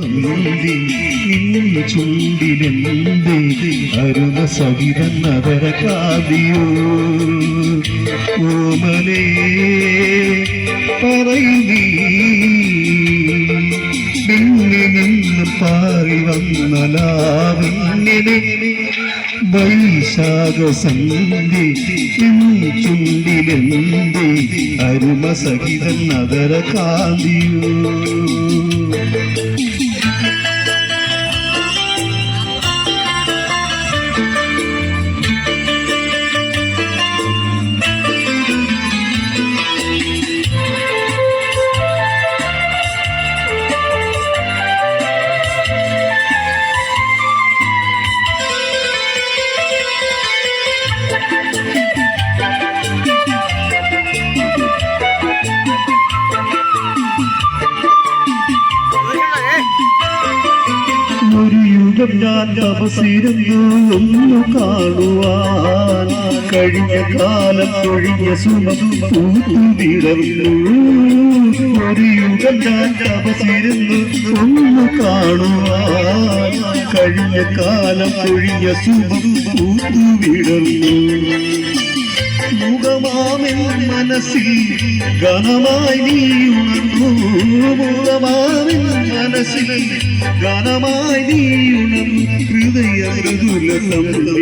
തുമ്പി നിന്നു ചുണ്ടിലെന്തേ അരുമ സഹിതന്നതര കാതിയോ ഓമലേ പറയുന്നീ പിന്നെ നിന്ന് പാറി വന്നലാവിങ്ങനെ വൈശാഖ സന്ധി ചുണ്ടിലെന്തേ അരുമ സഹിതൻ നഗര യുഗം ഞാൻ തപസിരുന്നു ഒന്നു കാണുവാൻ. കഴിഞ്ഞ കാലം ഒഴിഞ്ഞ സുമൂതിടർന്നു ഒരു യുഗം ഞാൻ തപസിരുന്നു ഒന്നു കാണുവാൻ. കഴിഞ്ഞ കാലം ഒഴിഞ്ഞ മുഖമാമെൻ മനസ്സിൽ ഗണമായി നീ ഉണർന്നു. മുഖമാമെൻ ഗണമായി നീ ഉണർന്നു ഹൃദയ മൃദുല സംഗീതേ